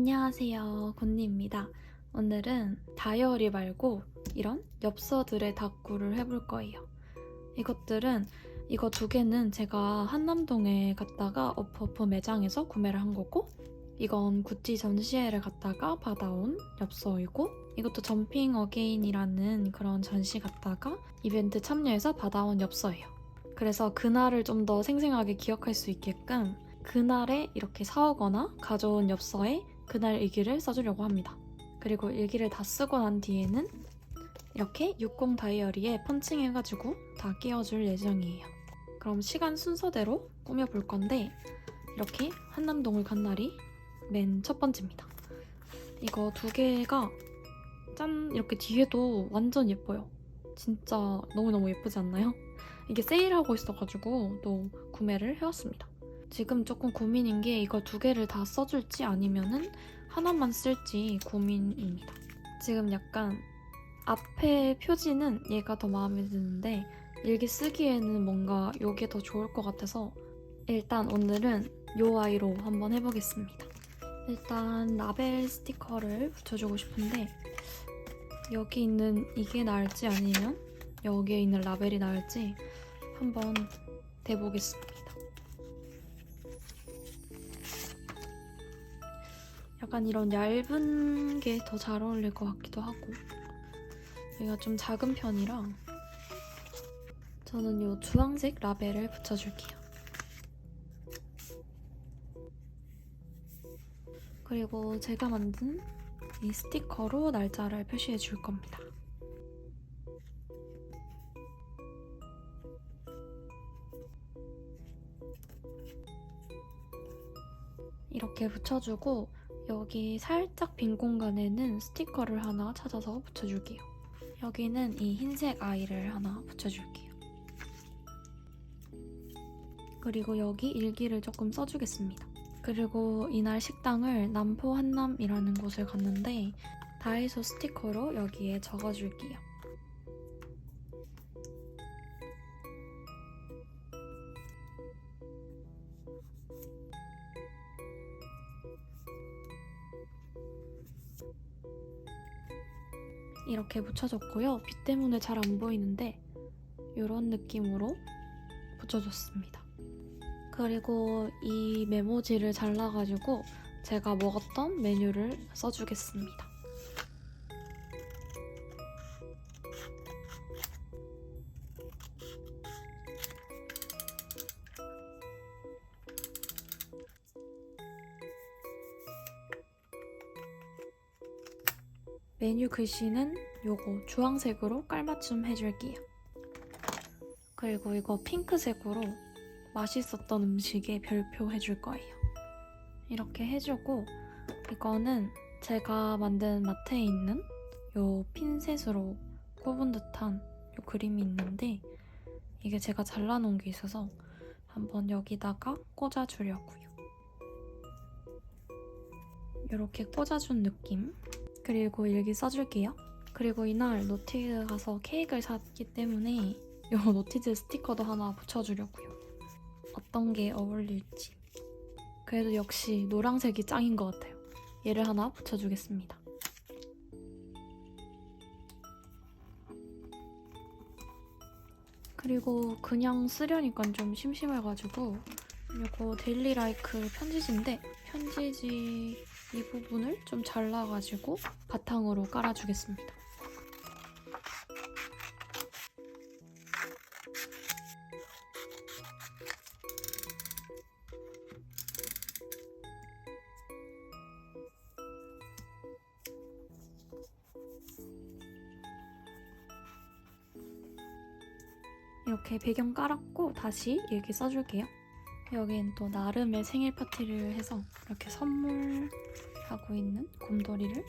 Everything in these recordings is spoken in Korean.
안녕하세요. 곤니입니다. 오늘은 다이어리 말고 이런 엽서들의 다꾸를 해볼 거예요. 이것들은 이거 두 개는 제가 한남동에 갔다가 어퍼퍼 매장에서 구매를 한 거고 이건 구찌 전시회를 갔다가 받아온 엽서이고 이것도 점핑 어게인이라는 그런 전시 갔다가 이벤트 참여해서 받아온 엽서예요. 그래서 그날을 좀 더 생생하게 기억할 수 있게끔 그날에 이렇게 사오거나 가져온 엽서에 그날 일기를 써주려고 합니다. 그리고 일기를 다 쓰고 난 뒤에는 이렇게 60 다이어리에 펀칭해가지고 다 끼워줄 예정이에요. 그럼 시간 순서대로 꾸며볼 건데 이렇게 한남동을 간 날이 맨 첫 번째입니다. 이거 두 개가 짠 이렇게 뒤에도 완전 예뻐요. 진짜 너무너무 예쁘지 않나요? 이게 세일하고 있어가지고 또 구매를 해왔습니다. 지금 조금 고민인 게 이거 두 개를 다 써줄지 아니면은 하나만 쓸지 고민입니다. 지금 약간 앞에 표지는 얘가 더 마음에 드는데 일기 쓰기에는 뭔가 이게 더 좋을 것 같아서 일단 오늘은 요 아이로 한번 해보겠습니다. 일단 라벨 스티커를 붙여주고 싶은데 여기 있는 이게 나을지 아니면 여기에 있는 라벨이 나을지 한번 대보겠습니다. 약간 이런 얇은 게 더 잘 어울릴 것 같기도 하고 얘가 좀 작은 편이라 저는 이 주황색 라벨을 붙여줄게요. 그리고 제가 만든 이 스티커로 날짜를 표시해 줄 겁니다. 이렇게 붙여주고 여기 살짝 빈 공간에는 스티커를 하나 찾아서 붙여줄게요. 여기는 이 흰색 아이를 하나 붙여줄게요. 그리고 여기 일기를 조금 써주겠습니다. 그리고 이날 식당을 남포 한남이라는 곳을 갔는데 다이소 스티커로 여기에 적어줄게요. 이렇게 붙여줬고요. 빛 때문에 잘 안 보이는데 이런 느낌으로 붙여줬습니다. 그리고 이 메모지를 잘라가지고 제가 먹었던 메뉴를 써주겠습니다. 메뉴 글씨는 요거 주황색으로 깔맞춤 해줄게요. 그리고 이거 핑크색으로 맛있었던 음식에 별표 해줄 거예요. 이렇게 해주고 이거는 제가 만든 마트에 있는 요 핀셋으로 꼽은 듯한 요 그림이 있는데 이게 제가 잘라놓은 게 있어서 한번 여기다가 꽂아주려고요. 이렇게 꽂아준 느낌 그리고 일기 써줄게요. 그리고 이날 노티즈 가서 케이크를 샀기 때문에 이 노티즈 스티커도 하나 붙여주려고요. 어떤 게 어울릴지. 그래도 역시 노란색이 짱인 것 같아요. 얘를 하나 붙여주겠습니다. 그리고 그냥 쓰려니까 좀 심심해가지고 이거 데일리 라이크 편지지인데 편지지 이 부분을 좀 잘라가지고 바탕으로 깔아주겠습니다. 이렇게 배경 깔았고 다시 일기 써줄게요. 여긴 또 나름의 생일 파티를 해서 이렇게 선물하고 있는 곰돌이를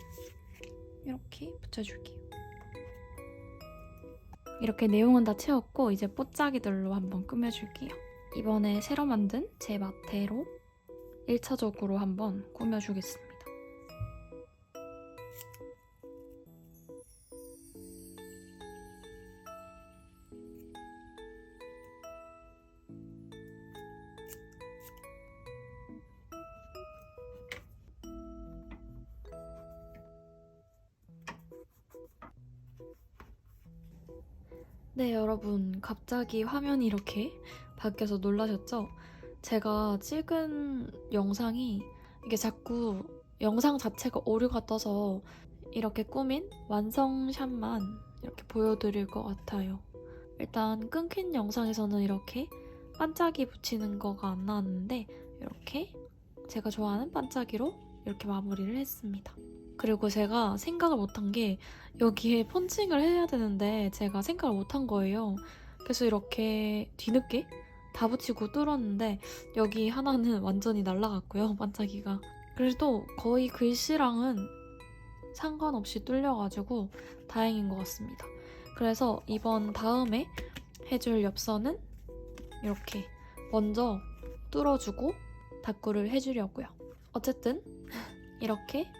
이렇게 붙여줄게요. 이렇게 내용은 다 채웠고 이제 뽀짝이들로 한번 꾸며줄게요. 이번에 새로 만든 제 마테로 1차적으로 한번 꾸며주겠습니다. 네, 여러분. 갑자기 화면이 이렇게 바뀌어서 놀라셨죠? 제가 찍은 영상이 이게 자꾸 영상 자체가 오류가 떠서 이렇게 꾸민 완성샷만 이렇게 보여드릴 것 같아요. 일단 끊긴 영상에서는 이렇게 반짝이 붙이는 거가 안 나왔는데 이렇게 제가 좋아하는 반짝이로 이렇게 마무리를 했습니다. 그리고 제가 생각을 못한 게 여기에 펀칭을 해야 되는데 제가 생각을 못한 거예요. 그래서 이렇게 뒤늦게 다 붙이고 뚫었는데 여기 하나는 완전히 날라갔고요. 반짝이가. 그래도 거의 글씨랑은 상관없이 뚫려가지고 다행인 것 같습니다. 그래서 이번 다음에 해줄 엽서는 이렇게 먼저 뚫어주고 다꾸를 해주려고요. 어쨌든 이렇게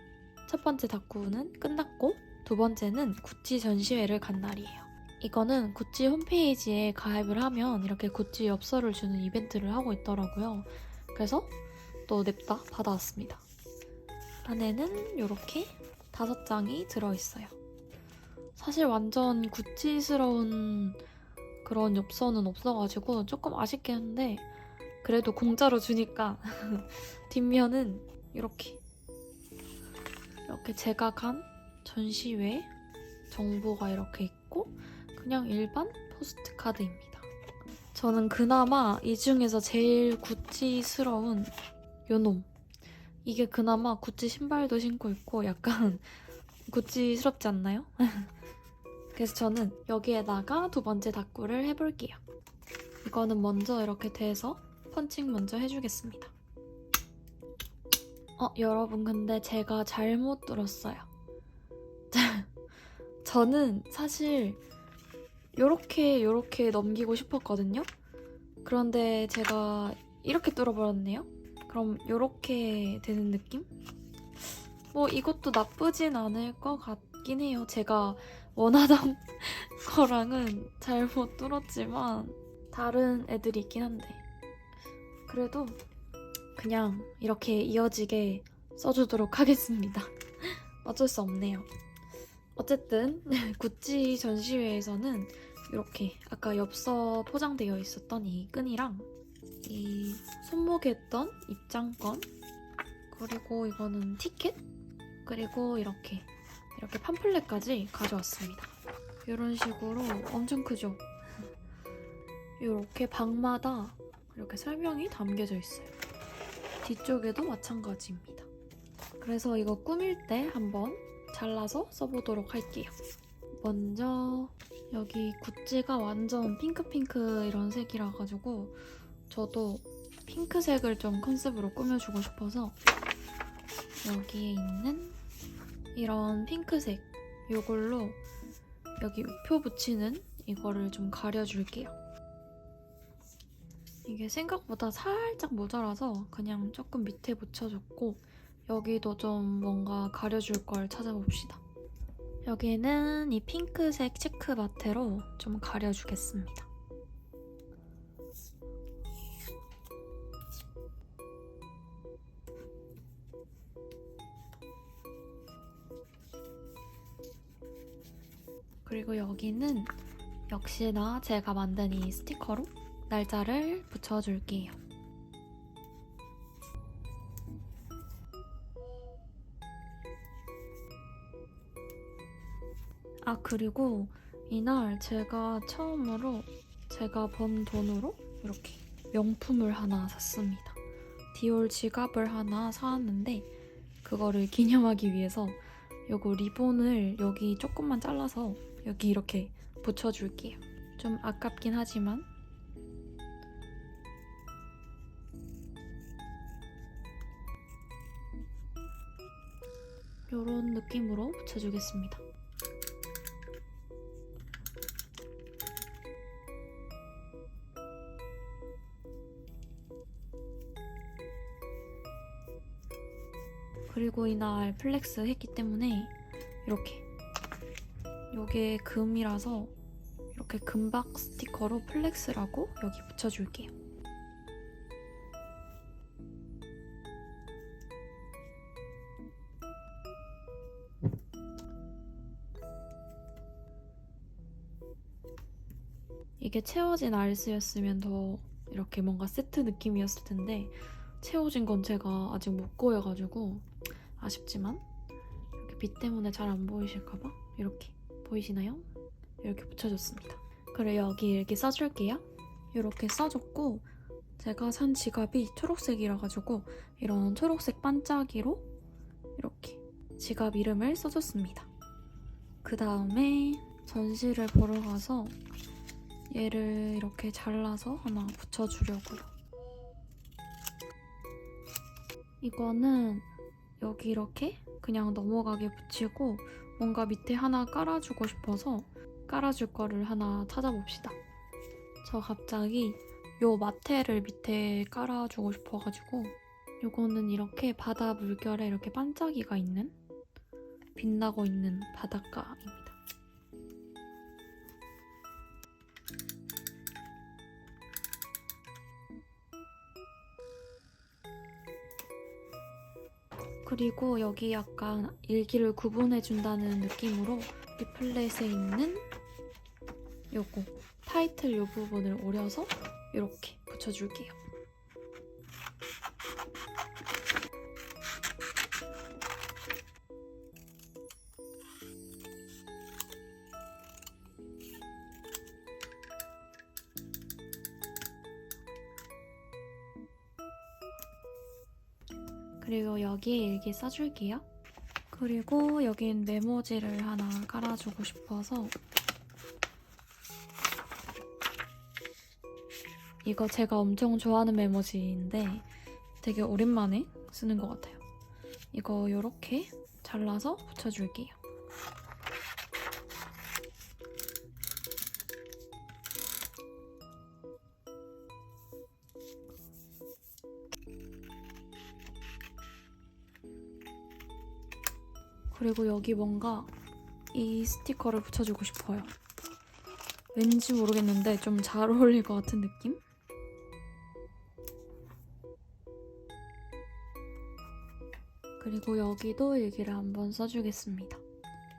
첫 번째 다꾸는 끝났고 두 번째는 구찌 전시회를 간 날이에요. 이거는 구찌 홈페이지에 가입을 하면 이렇게 구찌 엽서를 주는 이벤트를 하고 있더라고요. 그래서 또 냅다 받아왔습니다. 안에는 이렇게 다섯 장이 들어있어요. 사실 완전 구찌스러운 그런 엽서는 없어가지고 조금 아쉽긴 한데 그래도 공짜로 주니까 뒷면은 이렇게 이렇게 제가 간 전시회 정보가 이렇게 있고 그냥 일반 포스트 카드입니다. 저는 그나마 이 중에서 제일 구찌스러운 요놈 이게 그나마 구찌 신발도 신고 있고 약간 구찌스럽지 않나요? 그래서 저는 여기에다가 두 번째 다꾸를 해볼게요. 이거는 먼저 이렇게 대서 펀칭 먼저 해주겠습니다. 어, 여러분, 근데 제가 잘못 들었어요. 저는 사실 요렇게 요렇게 넘기고 싶었거든요. 그런데 제가 이렇게 뚫어버렸네요. 그럼 요렇게 되는 느낌? 뭐 이것도 나쁘진 않을 것 같긴 해요. 제가 원하던 거랑은 잘못 뚫었지만 다른 애들이 있긴 한데 그래도 그냥 이렇게 이어지게 써주도록 하겠습니다. 어쩔 수 없네요. 어쨌든 구찌 전시회에서는 이렇게 아까 엽서 포장되어 있었던 이 끈이랑 이 손목에 했던 입장권 그리고 이거는 티켓 그리고 이렇게 이렇게 팜플렛까지 가져왔습니다. 이런 식으로 엄청 크죠? 이렇게 방마다 이렇게 설명이 담겨져 있어요. 뒤쪽에도 마찬가지입니다. 그래서 이거 꾸밀 때 한번 잘라서 써보도록 할게요. 먼저 여기 구찌가 완전 핑크핑크 이런 색이라 가지고 저도 핑크색을 좀 컨셉으로 꾸며주고 싶어서 여기에 있는 이런 핑크색 이걸로 여기 우표 붙이는 이거를 좀 가려줄게요. 이게 생각보다 살짝 모자라서 그냥 조금 밑에 붙여줬고 여기도 좀 뭔가 가려줄 걸 찾아봅시다. 여기는 이 핑크색 체크 마테로 좀 가려주겠습니다. 그리고 여기는 역시나 제가 만든 이 스티커로 날짜를 붙여줄게요. 아, 그리고 이날 제가 처음으로 제가 번 돈으로 이렇게 명품을 하나 샀습니다. 디올 지갑을 하나 사왔는데 그거를 기념하기 위해서 요거 리본을 여기 조금만 잘라서 여기 이렇게 붙여줄게요. 좀 아깝긴 하지만 느낌으로 붙여주겠습니다. 그리고 이날 플렉스 했기 때문에 이렇게 이게 금이라서 이렇게 금박 스티커로 플렉스라고 여기 붙여줄게요. 이게 채워진 알스였으면 더 이렇게 뭔가 세트 느낌이었을 텐데 채워진 건 제가 아직 못 구해가지고 아쉽지만 이렇게 빛 때문에 잘 안 보이실까봐 이렇게 보이시나요? 이렇게 붙여줬습니다. 그리고 여기 이렇게 써줄게요. 이렇게 써줬고 제가 산 지갑이 초록색이라 가지고 이런 초록색 반짝이로 이렇게 지갑 이름을 써줬습니다. 그 다음에 전시를 보러 가서 얘를 이렇게 잘라서 하나 붙여주려고요. 이거는 여기 이렇게 그냥 넘어가게 붙이고 뭔가 밑에 하나 깔아주고 싶어서 깔아줄 거를 하나 찾아봅시다. 저 갑자기 요 마테를 밑에 깔아주고 싶어가지고 요거는 이렇게 바다 물결에 이렇게 반짝이가 있는 빛나고 있는 바닷가입니다. 그리고 여기 약간 일기를 구분해준다는 느낌으로 리플렛에 있는 요거 타이틀 요 부분을 오려서 이렇게 붙여줄게요. 여기에 일기 써줄게요. 그리고 여긴 메모지를 하나 깔아주고 싶어서 이거 제가 엄청 좋아하는 메모지인데 되게 오랜만에 쓰는 것 같아요. 이거 이렇게 잘라서 붙여줄게요. 그리고 여기 뭔가 이 스티커를 붙여주고 싶어요. 왠지 모르겠는데 좀 잘 어울릴 것 같은 느낌? 그리고 여기도 일기를 한번 써주겠습니다.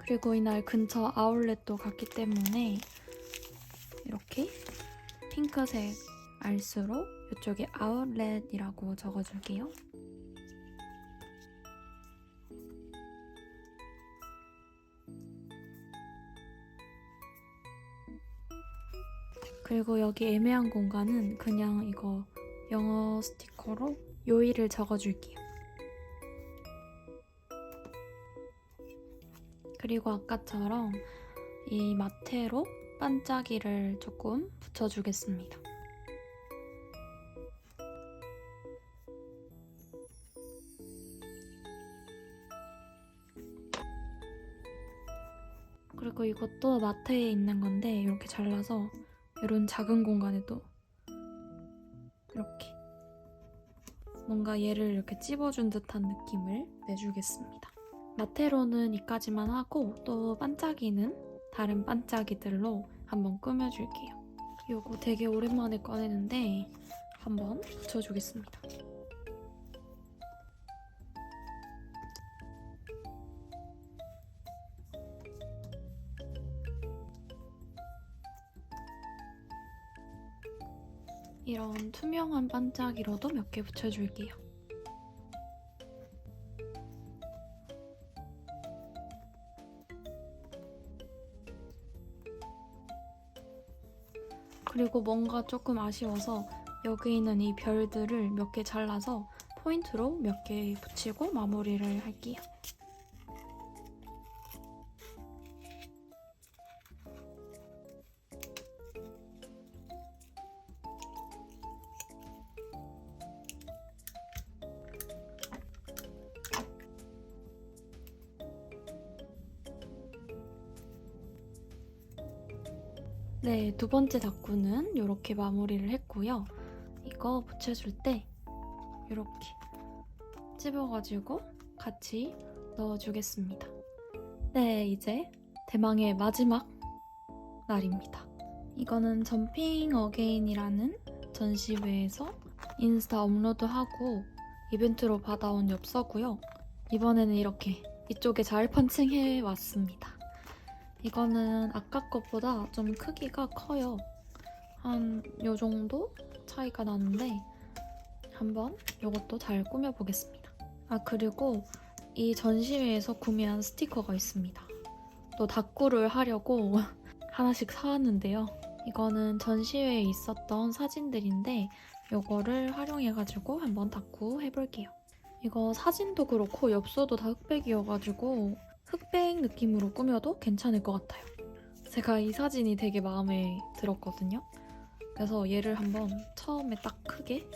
그리고 이날 근처 아울렛도 갔기 때문에 이렇게 핑크색 알수로 이쪽에 아울렛이라고 적어줄게요. 그리고 여기 애매한 공간은 그냥 이거 영어 스티커로 요일을 적어줄게요. 그리고 아까처럼 이 마테로 반짝이를 조금 붙여주겠습니다. 그리고 이것도 마테에 있는 건데 이렇게 잘라서 이런 작은 공간에도 이렇게 뭔가 얘를 이렇게 찝어준 듯한 느낌을 내주겠습니다. 마테로는 이까지만 하고 또 반짝이는 다른 반짝이들로 한번 꾸며줄게요. 이거 되게 오랜만에 꺼내는데 한번 붙여주겠습니다. 이런 투명한 반짝이로도 몇 개 붙여줄게요. 그리고 뭔가 조금 아쉬워서 여기 있는 이 별들을 몇 개 잘라서 포인트로 몇 개 붙이고 마무리를 할게요. 네, 두 번째 다꾸는 이렇게 마무리를 했고요. 이거 붙여줄 때 이렇게 찝어가지고 같이 넣어주겠습니다. 네, 이제 대망의 마지막 날입니다. 이거는 점핑 어게인이라는 전시회에서 인스타 업로드하고 이벤트로 받아온 엽서고요. 이번에는 이렇게 이쪽에 잘 펀칭해 왔습니다. 이거는 아까 것보다 좀 크기가 커요. 한 요 정도 차이가 나는데 한번 이것도 잘 꾸며보겠습니다. 아 그리고 이 전시회에서 구매한 스티커가 있습니다. 또 다꾸를 하려고 하나씩 사왔는데요. 이거는 전시회에 있었던 사진들인데 이거를 활용해가지고 한번 다꾸 해볼게요. 이거 사진도 그렇고 엽서도 다 흑백이어가지고 흑백 느낌으로 꾸며도 괜찮을 것 같아요. 제가 이 사진이 되게 마음에 들었거든요. 그래서 얘를 한번 처음에 딱 크게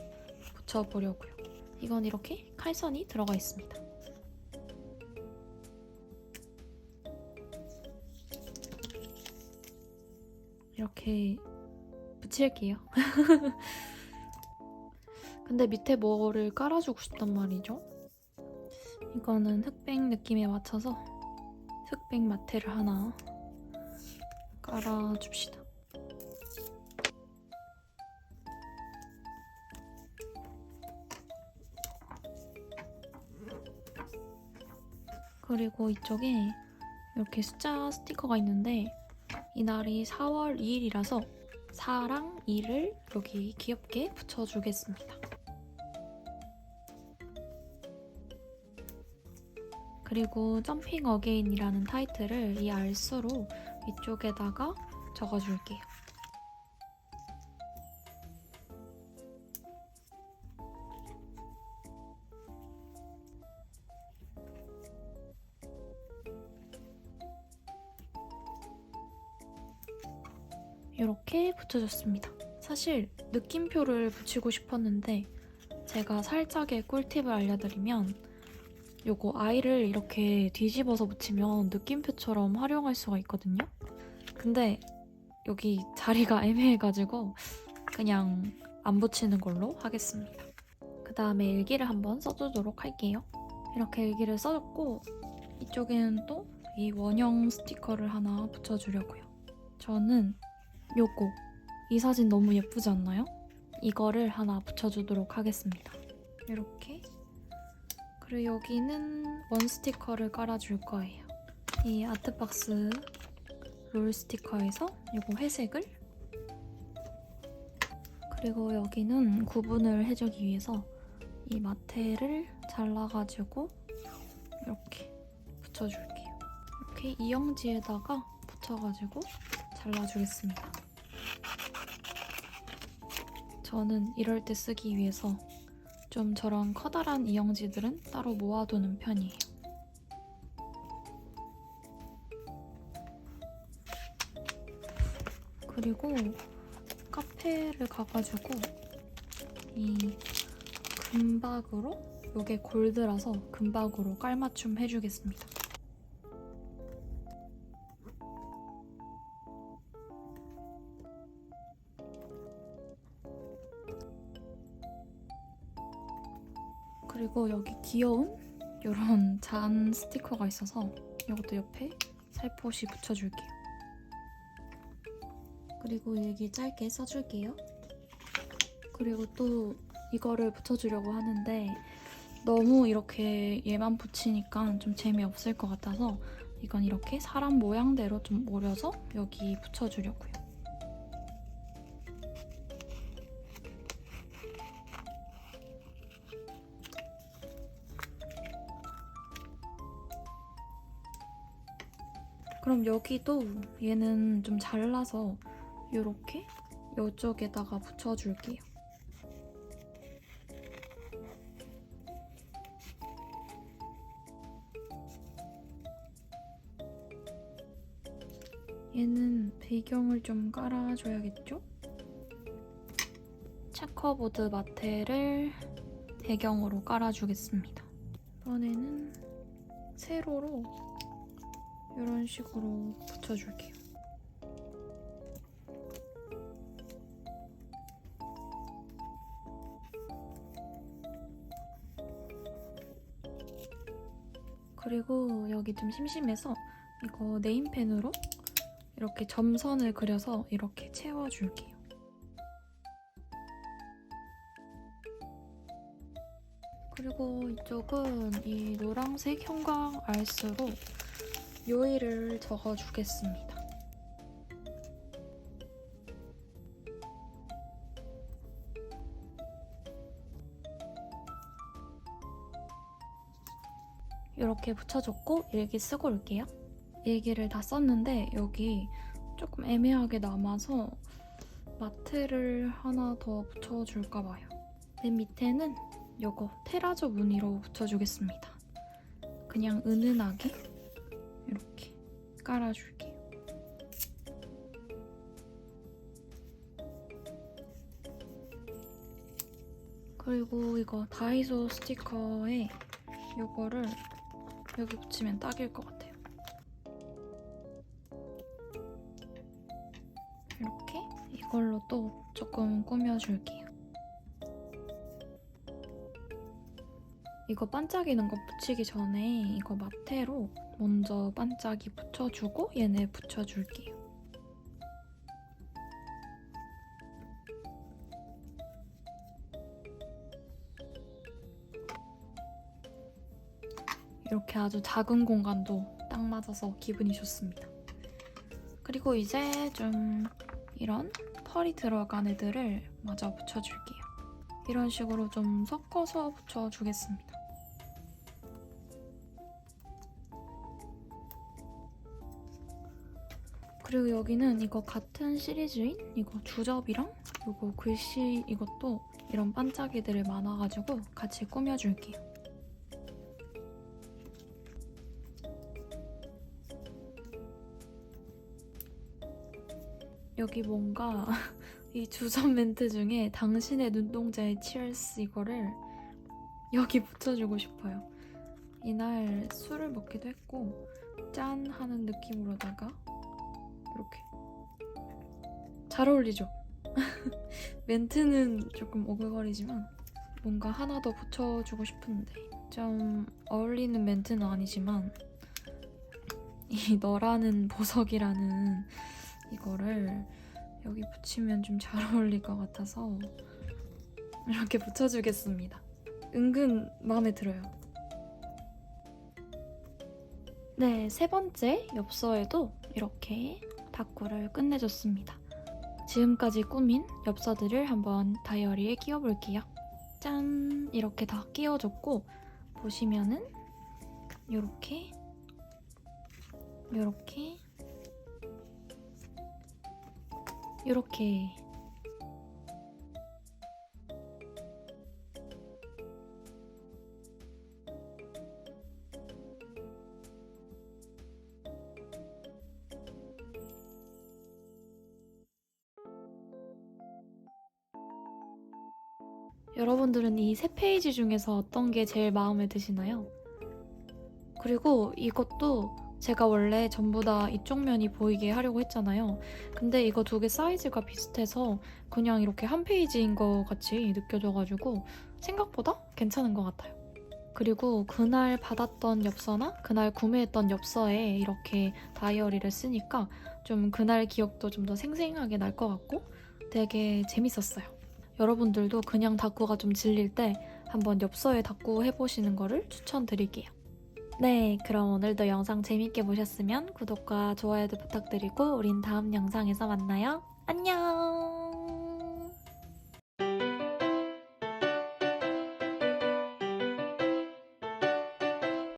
붙여보려고요. 이건 이렇게 칼선이 들어가 있습니다. 이렇게 붙일게요. 근데 밑에 뭐를 깔아주고 싶단 말이죠. 이거는 흑백 느낌에 맞춰서 흑백 마테를 하나 깔아줍시다. 그리고 이쪽에 이렇게 숫자 스티커가 있는데 이날이 4월 2일이라서 4랑 2를 여기 귀엽게 붙여주겠습니다. 그리고 점핑 어게인이라는 타이틀을 이 알수로 이쪽에다가 적어줄게요. 이렇게 붙여줬습니다. 사실 느낌표를 붙이고 싶었는데 제가 살짝의 꿀팁을 알려드리면 요거 아이를 이렇게 뒤집어서 붙이면 느낌표처럼 활용할 수가 있거든요. 근데 여기 자리가 애매해가지고 그냥 안 붙이는 걸로 하겠습니다. 그 다음에 일기를 한번 써주도록 할게요. 이렇게 일기를 써줬고 이쪽에는 또 이 원형 스티커를 하나 붙여주려고요. 저는 요거 이 사진 너무 예쁘지 않나요? 이거를 하나 붙여주도록 하겠습니다. 이렇게 그리고 여기는 원 스티커를 깔아줄 거예요. 이 아트박스 롤 스티커에서 이거 회색을 그리고 여기는 구분을 해주기 위해서 이 마테를 잘라가지고 이렇게 붙여줄게요. 이렇게 이영지에다가 붙여가지고 잘라주겠습니다. 저는 이럴 때 쓰기 위해서 좀 저런 커다란 이영지들은 따로 모아두는 편이에요. 그리고 카페를 가가지고 이 금박으로 이게 골드라서 금박으로 깔맞춤 해주겠습니다. 그리고 여기 귀여운 이런 잔 스티커가 있어서 이것도 옆에 살포시 붙여줄게요. 그리고 여기 짧게 써줄게요. 그리고 또 이거를 붙여주려고 하는데 너무 이렇게 얘만 붙이니까 좀 재미없을 것 같아서 이건 이렇게 사람 모양대로 좀 오려서 여기 붙여주려고요. 그럼 여기도 얘는 좀 잘라서 이렇게 이쪽에다가 붙여줄게요. 얘는 배경을 좀 깔아줘야겠죠? 체커보드 마테를 배경으로 깔아주겠습니다. 이번에는 세로로 이런 식으로 붙여줄게요. 그리고 여기 좀 심심해서 이거 네임펜으로 이렇게 점선을 그려서 이렇게 채워줄게요. 그리고 이쪽은 이 노란색 형광 알스로 요일을 적어주겠습니다. 이렇게 붙여줬고 일기 쓰고 올게요. 일기를 다 썼는데 여기 조금 애매하게 남아서 마트를 하나 더 붙여줄까 봐요. 맨 밑에는 이거 테라조 무늬로 붙여주겠습니다. 그냥 은은하게 깔아줄게요. 그리고 이거 다이소 스티커에 요거를 여기 붙이면 딱일 것 같아요. 이렇게 이걸로 또 조금 꾸며줄게요. 이거 반짝이는 거 붙이기 전에 이거 마테로 먼저 반짝이 붙여주고 얘네 붙여줄게요. 이렇게 아주 작은 공간도 딱 맞아서 기분이 좋습니다. 그리고 이제 좀 이런 펄이 들어간 애들을 마저 붙여줄게요. 이런 식으로 좀 섞어서 붙여주겠습니다. 그리고 여기는 이거 같은 시리즈인 이거 주접이랑 이거 글씨 이것도 이런 반짝이들이 많아가지고 같이 꾸며줄게요. 여기 뭔가 이 주접 멘트 중에 당신의 눈동자에 치얼스 이거를 여기 붙여주고 싶어요. 이날 술을 먹기도 했고 짠 하는 느낌으로다가 이렇게 잘 어울리죠? 멘트는 조금 오글거리지만 뭔가 하나 더 붙여주고 싶은데 좀 어울리는 멘트는 아니지만 이 너라는 보석이라는 이거를 여기 붙이면 좀 잘 어울릴 것 같아서 이렇게 붙여주겠습니다. 은근 마음에 들어요. 네, 세 번째 엽서에도 이렇게 다꾸를 끝내줬습니다. 지금까지 꾸민 엽서들을 한번 다이어리에 끼워볼게요. 짠! 이렇게 다 끼워줬고 보시면은 이렇게 이렇게 이렇게 세 페이지 중에서 어떤 게 제일 마음에 드시나요? 그리고 이것도 제가 원래 전부 다 이쪽 면이 보이게 하려고 했잖아요. 근데 이거 두 개 사이즈가 비슷해서 그냥 이렇게 한 페이지인 것 같이 느껴져가지고 생각보다 괜찮은 것 같아요. 그리고 그날 받았던 엽서나 그날 구매했던 엽서에 이렇게 다이어리를 쓰니까 좀 그날 기억도 좀 더 생생하게 날 것 같고 되게 재밌었어요. 여러분들도 그냥 다꾸가 좀 질릴 때 한번 엽서에 다꾸 해보시는 거를 추천드릴게요. 네, 그럼 오늘도 영상 재밌게 보셨으면 구독과 좋아요도 부탁드리고 우린 다음 영상에서 만나요. 안녕!